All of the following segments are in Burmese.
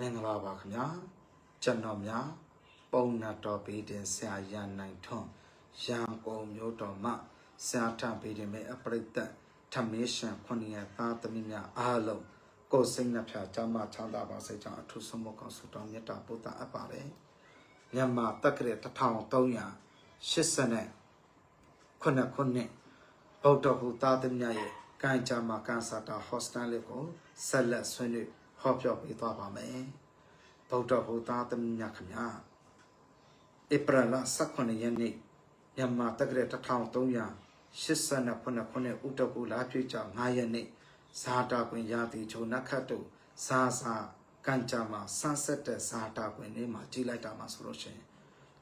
မင်္ဂလာပါခင်ဗျာကျွန်တော်များပုံနာတော်ဘေးတင်ဆရာရန်နိုင်ထွန်းရန်ကုန်မြို့တော်မှဆရာထဘေးတင်မဲ့အပရိသတ်ထမေးရှန်ခွန်ရသားသမီးများအားလုံးကိုယ်စိတ်နှဖျားချမ်းသာချမ်းသာပါစေကြောင်းအထူးဆုံးမကောင်းဆုတောင်းမြတ်တာပို့တာအပ်ပါတယ်မြန်မာတက္ကရာ1380နဲ့ခုနှစ်ခုနှစ်ဗုဒ္ဓဟူသားသမီးများရဲ့ကံကြမ္မာကန်စာတာဟော့စတန်လေးကိုဆက်လက်ဆွေးနွေး ဟောပြောပေးသွားပါမယ်ဗုဒ္ဓဟူသားသမီးများခင်ဗျာဧပြီလ18ရက်နေ့မြန်မာတက္ကရာ1389ခုနှစ်ဥတ္တကူလာပြည့်ကြ9ရက်နေ့ဇာတာကွင်ရာတိချုံနခတ်တို့ဇာဇာကံကြမ္မာဆန်းဆက်တဲ့ဇာတာကွင်လေးမှာကြီးလိုက်တာမှာဆိုလို့ရှိရင်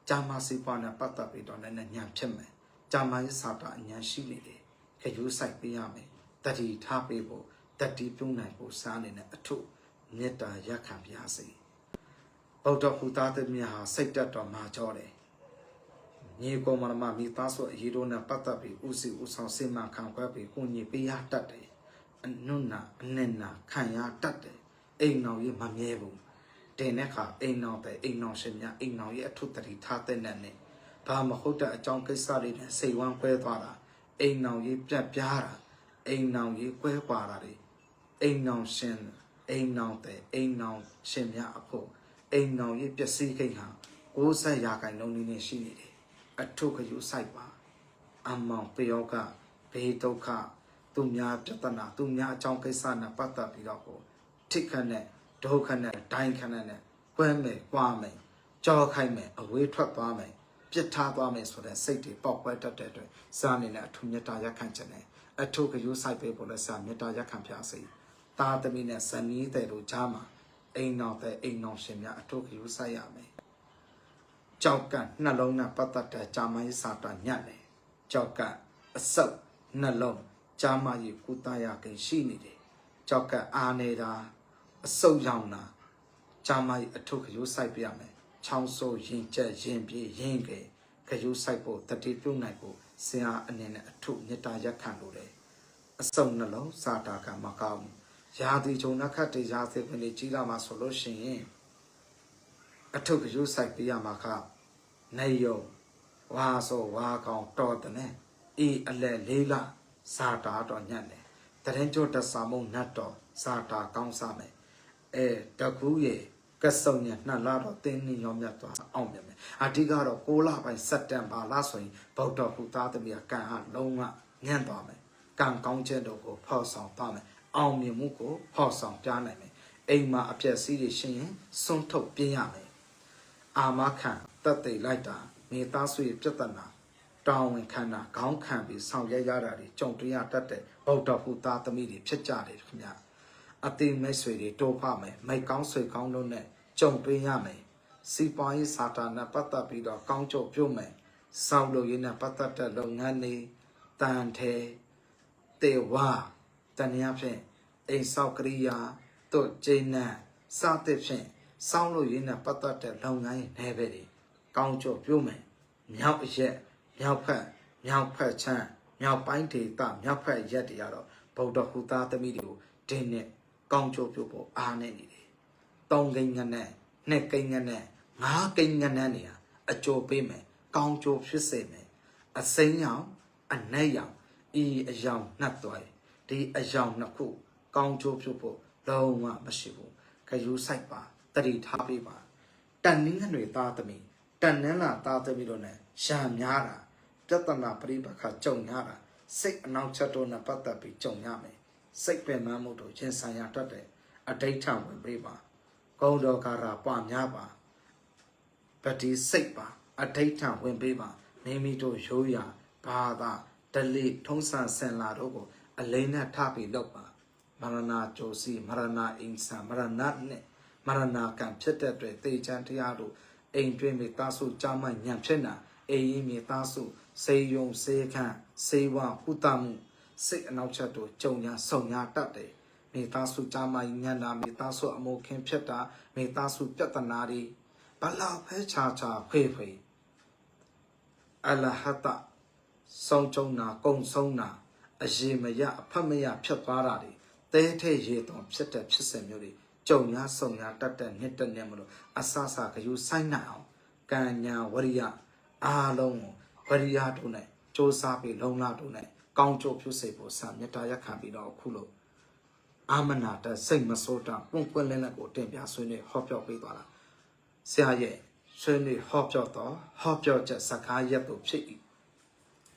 ဂျာမာစီပွားနဲ့ပတ်သက်ပြီးတော့လည်းညံဖြစ်မယ်ဂျာမာရဲ့ဇာတာအញ្ញရှိနေတယ်ခယူးဆိုင်ပေးရမယ်တတိထားပေးဖို့တတိပြုံးနိုင်ဖို့စားနေတဲ့အထု မေတ္တာရက်ခံပါစေဗုဒ္ဓဟူသားသမီးဟာစိတ်တက်တော်မှာကြောတယ်ညီကောင်မမမိသားစုအရေးတို့နဲ့ပတ်သက်ပြီးဥစီဥဆောင်စိတ်မှခံခွဲပြီးကိုညီပေးရတတ်တယ်အနုနာအနစ်နာခံရတတ်တယ်အိမ်တော်ကြီးမမြဲဘူးတင်တဲ့ခါအိမ်တော်တဲ့အိမ်တော်ရှင်များအိမ်တော်ရဲ့အထုတတိထားတဲ့နဲ့နဲ့ဘာမဟုတ်တဲ့အကြောင်းကိစ္စတွေနဲ့စိတ်ဝမ်းခွဲသွားတာအိမ်တော်ကြီးပြတ်ပြားတာအိမ်တော်ကြီးကွဲကွာတာတွေအိမ်တော်ရှင် အိမ်တော်တဲ့အိမ်တော်ရှင်များအဖို့အိမ်တော်ကြီးပျက်စီးခိတ်ဟာ60ရာခိုင်နှုန်းနည်းနဲ့ရှိနေတယ်အထုခယူဆိုင်ပါအမောင်ပယောကဘေးဒုက္ခသူများပြဿနာသူများအကြောင်းကိစ္စနဲ့ပတ်သက်ပြီးတော့ကိုထိတ်ခတ်နဲ့ဒုက္ခနဲ့ဒိုင်းခတ်နဲ့ကွဲမယ်၊ကွာမယ်၊ကြောခိုက်မယ်အဝေးထွက်သွားမယ်ပြစ်ထားသွားမယ်ဆိုတဲ့စိတ်တွေပေါက်ကွဲတတ်တဲ့အတွက်စာအနေနဲ့အထူးမေတ္တာရက်ခံခြင်းနဲ့အထုခယူဆိုင်ပေးဖို့လဲစာမေတ္တာရက်ခံပြစေ တာသမီနဲ့ဇနီးတဲ့တို့ကြားမှာအိမ်တော်တဲ့အိမ်တော်ရှင်များအထုခယူဆိုင်ရမယ်ကြောက်ကနှလုံးနဲ့ပတ်သက်တဲ့ဂျာမန်စာတာညံ့တယ်ကြောက်ကအဆုပ်နှလုံးဂျာမန်ကြီးကုသရခင်ရှိနေတယ်ကြောက်ကအာနေတာအဆုပ်ရောင်တာဂျာမန်ကြီးအထုခယူဆိုင်ပြရမယ်ချောင်းဆိုးရင်ကျက်ရင်ပြေးရင်ကဲခယူဆိုင်ဖို့တတိပြုတ်နိုင်ဖို့ဆရာအနေနဲ့အထုမေတ္တာရက်ခံလို့တယ်အစုံနှလုံးစာတာကမကောင်းဘူး ရာသီဂျုံနှခတ်တေရာစေပင်ကြီးလာမှာဆိုလို့ရှိရင်အထုခယူဆိုင်ပြရမှာကနေယုံဝါဆိုဝါကောင်တော်တဲ့နဲ့အေးအလဲလေးလာစာတာတော့ညံ့တယ်တရင်ကျို့တဆာမုံနတ်တော်စာတာကောင်းစားမယ်အဲတကူးရဲ့ကစုံညနှစ်လတော့တင်းနေရောမြတ်သွားအောင်မြင်မယ်အဓိကတော့6လပိုင်းစက်တမ်ဘာလဆိုရင်ဗုဒ္ဓဟူသားသမီးကကံဟာလုံးဝညံ့သွားမယ်ကံကောင်းခြင်းတို့ကိုဖော်ဆောင်သွားမယ် အောင်မြင်မှုကိုဖော်ဆောင်ပြနိုင်မယ်အိမ်မှာအပြည့်စည်းတွေရှင်ရင်စွန့်ထုတ်ပြင်းရမယ်အာမခံတက်သိလိုက်တာမိသားစုရဲ့ပြဿနာတောင်းဝင်ခံတာခေါင်းခံပြီးဆောင်ရွက်ရတာတွေကြုံတွေ့ရတတ်တဲ့ဗုဒ္ဓဟူသားသမီးတွေဖြစ်ကြတယ်ခင်ဗျာအတိမိတ်ဆွေတွေတိုးဖမယ်မိတ်ကောင်းဆွေကောင်းတို့နဲ့ကြုံတွေ့ရမယ်စီပွားရေးစာတာနဲ့ပတ်သက်ပြီးတော့ကောင်းကြုံပြုတ်မယ်စောင့်လို့ရင်းနဲ့ပတ်သက်တဲ့လုပ်ငန်းတွေတန်ထဲတေဝ တဏှာဖြင့်အိမ်ဆောက်ကရိယာတို့ကျင်းနံစသဖြင့်စောင့်လို့ရင်းနဲ့ပတ်သက်တဲ့လုပ်ငန်းရဲ့နယ်ပယ်တွေကောင်းကြုံပြုတ်မယ်မြောက်အရက်မြောက်ဖက်မြောက်ဖက်ချမ်းမြောက်ပိုင်းဒေသမြောက်ဖက်ရက်တွေကတော့ဗုဒ္ဓဟူသားသမီးတွေကိုတင်းနဲ့ကောင်းကြိုးပြုတ်ဖို့အားနေနေတယ်။တောင်းကိန်းငနဲ့နှစ်ကိန်းငနဲ့ငါးကိန်းငနဲ့နေရအကျိုးပေးမယ်ကောင်းကြိုးဖြစ်စေမယ်အစိမ်းရောင်အနက်ရောင်ဤအယောင်နှက်သွားတယ် ဒီအယောင်နှစ်ခု ကောင်းကြိုးပြုတ်ဖို့လုံးဝမရှိဘူးခယူးဆိုင်ပါတတိထားပေးပါတန်နင်းငွေသားသမီးတန်နင်းလာသားသမီးတို့ ਨੇ ရှာများတာပြဿနာပရိပခကြုံရတာစိတ်အနောက်ချက်တို့နဲ့ပတ်သက်ပြီးကြုံရမယ်စိတ်ပင်ပန်းမှုတို့ရင်ဆိုင်ရတတ်တဲ့အဋိဋ္ဌဝင်ပေးပါကုံတော်ကာရာပွားများပါပတိစိတ်ပါအဋိဋ္ဌဝင်ပေးပါမိမိတို့ရိုးရာဘာသာဒလိထုံးစံဆင်လာတို့ကို အလိမ့်နဲ့ထပြီးလောက်ပါမရဏကြိုစီမရဏအိမ်ဆာမရဏနဲ့မရဏကံဖြစ်တဲ့အတွက်တေချမ်းတရားတို့အိမ်တွင်မိသားစုကြောင်းမှညံဖြစ်နာအေးရင်မိသားစုစေယုံစေခန့်စေဝဟုတမှုစိတ်အနောက်ချက်တို့ကြုံညာဆုံညာတတ်တယ်မိသားစုကြားမှာညံ့တာမိသားစုအမိုခင်ဖြစ်တာမိသားစုပြဿနာတွေဘလောက်ဖဲချာချာဖေးဖေးအလဟတဆုံးကြုံနာကုံဆုံးနာ အရေမရအဖတ်မရဖြစ်သွားတာတွေတဲထဲရေသွန်ဖြစ်တဲ့ဖြစ်စဉ်မျိုးတွေကြုံရဆုံရတတ်တဲ့နှစ်တက်နဲ့မလို့အဆဆဂယူဆိုင်နိုင်အောင်ကံညာဝရိယအားလုံးကိုဝရိယတို့နဲ့စ조사ပြီးလုံလတို့နဲ့ကောင်းကျိုးပြုစေဖို့စမေတ္တာရက်ခံပြီးတော့အခုလို့အာမနာတစိတ်မစိုးတာပွန့်ပွန့်လင်းလင်းကိုတင်ပြဆွေးနွေးဟောပြောပေးသွားတာဆရာရဲ့ဆွေးနွေးဟောပြောတော့ဟောပြောချက်စကားရက်တို့ဖြစ်၏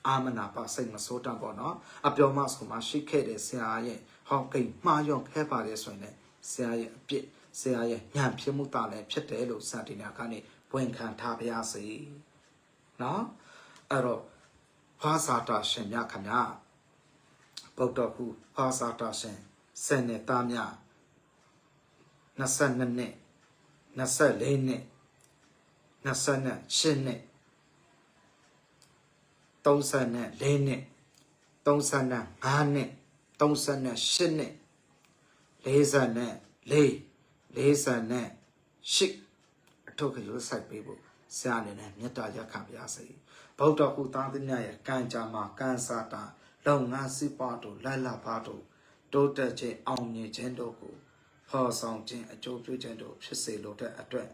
အာမနာပါစိတ်မစိုးတာပေါ့နော်အပြောမဆိုမှရှိခဲ့တဲ့ဆရာရဲ့ဟောကိမှားယောခဲပါတယ်ဆိုရင်လည်းဆရာရဲ့အပြစ်ဆရာရဲ့ညံဖြစ်မှုတာလည်းဖြစ်တယ်လို့စတင်ညာကနေဝန်ခံထားပါရစေနော်အဲ့တော့ဖာသာတာရှင်မြခဏဗုဒ္ဓဟုဖာသာတာရှင်ဆယ်နှစ်သားမြ22နှစ်24နှစ်28နှစ် 34နှစ်35နှစ်38နှစ်40နဲ့4 40နဲ့8အထုပ်ကလေးစိုက်ပေးဖို့ဆရာအနေနဲ့မေတ္တာရက်ခံပါစေဗုဒ္ဓဟူသားသည်များရဲ့ကံကြမ္မာကံစာတာလုံငါစိပွားတို့လိုက်လာပါတို့တိုးတက်ခြင်းအောင်မြင်ခြင်းတို့ကိုဖော်ဆောင်ခြင်းအကျိုးပြုခြင်းတို့ဖြစ်စေလိုတဲ့အတွက်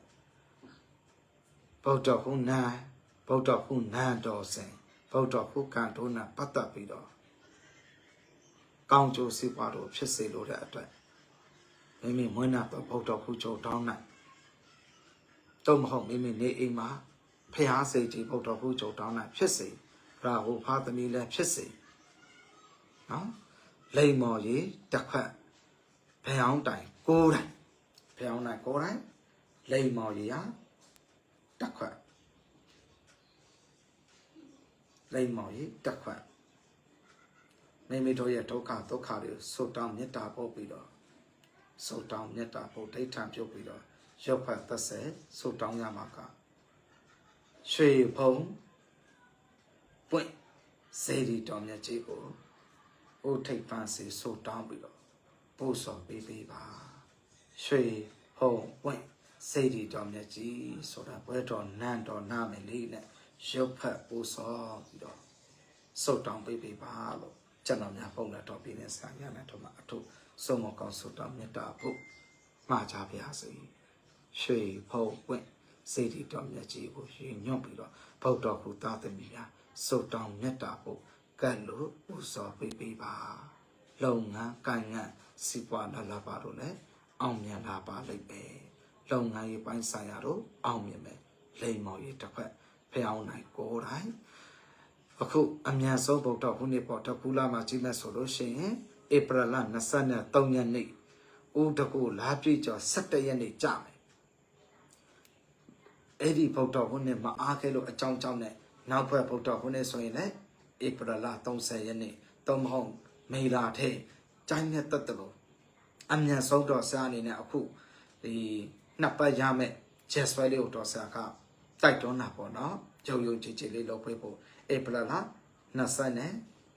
ဗုဒ္ဓဟူနာဗုဒ္ဓဟူနန်းတော်စဉ် ဗုဒ္ဓဟူကံတို့နဲ့ပတ်သက်ပြီးတော့ကောင်းကျိုးစိပွားတို့ဖြစ်စေလိုတဲ့အတွက်မိမိမွေးနာတော့ဗုဒ္ဓဟူချုပ်တောင်းနိုင်တော့မဟုတ်မိမိနေအိမ်မှာဖျားစိတ်ကြီးဗုဒ္ဓဟူချုပ်တောင်းနိုင်ဖြစ်စေရာဟုဖာသမီလည်းဖြစ်စေနော်လိမ္မော်ရီတစ်ခတ်ဖျောင်းတိုင်ကိုးတိုင်ဖျောင်းတိုင်ကိုးတိုင်လိမ္မော်ရီဟာတစ်ခတ် လိမ္မော်ရီတစ်ခတ်မိမိတို့ရဲ့ဒုက္ခဒုက္ခတွေဆုတောင်းမေတ္တာပို့ပြီးတော့ဆုတောင်းမေတ္တာပို့ဒိဋ္ဌံပြုတ်ပြီးတော့ရုပ်ဖတ်သက်စေဆုတောင်းရမှာကရွှေဖုံပွင့်စေဒီတော်မြတ်ကြီးကိုဥထိပ်ပန်းစီဆုတောင်းပြီးတော့ပို့ဆောင်ပေးပေးပါရွှေဖုံပွင့်စေဒီတော်မြတ်ကြီးဆိုတာဘွဲတော်နန်းတော်နာမည်လေးနဲ့ ရုပ်ဖတ်ပို့ဆောင်ပြီးတော့ဆုတောင်းပေးပေးပါလို့ကျွန်တော်များပုံလက်တော်ပြနေဆရာများနဲ့တို့မှာအထုဆုံးမကောင်းဆုတောင်းမေတ္တာဖို့မှာကြပါရစေရွှေဖုံပွင့်စေတီတော်မြတ်ကြီးကိုရည်ညွှန်းပြီးတော့ဗုဒ္ဓဘုသားသမီးများဆုတောင်းမေတ္တာဖို့ကတ်လို့ပူဇော်ပေးပေးပါလုံငန်းကိုင်ငန်းစီပွားလာလာပါတော့လေအောင်မြင်လာပါလိမ့်မယ်လုံငန်းရေးပိုင်းဆိုင်ရာတော့အောင်မြင်မယ်လိမ္မော်ရေးတစ်ဖက် ဖျောင်းနိုင်ကိုယ်တိုင်အခုအမြန်ဆုံးဗုဒ္ဓဘုနှစ်ပေါ်တကူလာမှာကြီးမဲ့ဆိုလို့ရှိရင်ဧပြီလ23ရက်နေ့ဦးတကူလာပြည့်ကျော်17ရက်နေ့ကြာမယ်အဲ့ဒီဗုဒ္ဓဘုနှစ်မအားခဲလို့အကြောင်းကြောင့်နဲ့နောက်ဘက်ဗုဒ္ဓဘုနှစ်ဆိုရင်လည်းဧပြီလ30ရက်နေ့သုံးမဟုတ်မေလာထဲကျိုင်းနဲ့တက်တယ်လို့အမြန်ဆုံးတော့ဆရာအနေနဲ့အခုဒီနှစ်ပတ်ရမယ်ချက်ဆွဲလေးကိုတော့ဆရာက တိုက်တွန်းတာပေါ့နော်ကြုံယုံကြည်ကြည်လေးလုပ်ပေးဖို့ဧပြီလ20နဲ့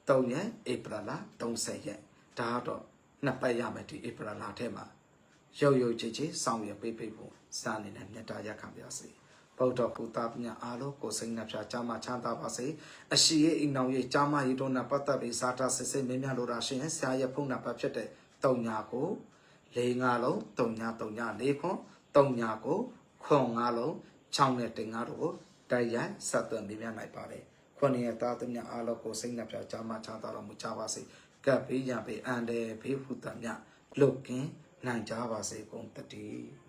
3ရက်ဧပြီလ30ရက်ဒါတော့နှစ်ပတ်ရမယ်ဒီဧပြီလထဲမှာရုပ်ရုပ်ချစ်ချစ်ဆောင်ရပေးပေးဖို့စာအနေနဲ့မြတ်တာရက်ခံပါစေဗုဒ္ဓဘုသားမြတ်အားလုံးကိုစိတ်နှပြချမ်းသာချမ်းသာပါစေအရှိရဲ့အိမ်တော်ရဲ့ချမ်းသာရေးတို့နဲ့ပတ်သက်ပြီးစာတာစစ်စစ်မင်းများလိုတာရှင်ဆရာရဲ့ဖုန်းနံပါတ်ဖြစ်တဲ့တုံညာကို၄၅လုံးတုံညာတုံညာ၄ခွန်းတုံညာကိုခွန်၅လုံး 6နဲ့တင်၅တို့ကိုတိုက်ရိုက်ဆက်သွယ်မိများနိုင်ပါတယ်ခွန်ရဲ့သားသမီးအားလုံးကိုစိတ်နှပြချမ်းသာချမ်းသာတော်မူကြပါစေကပ်ဘေးရန်ဘေးအန္တရာယ်ဘေးဟုတ္တမြလွတ်ကင်းနိုင်ကြပါစေကုန်တည်း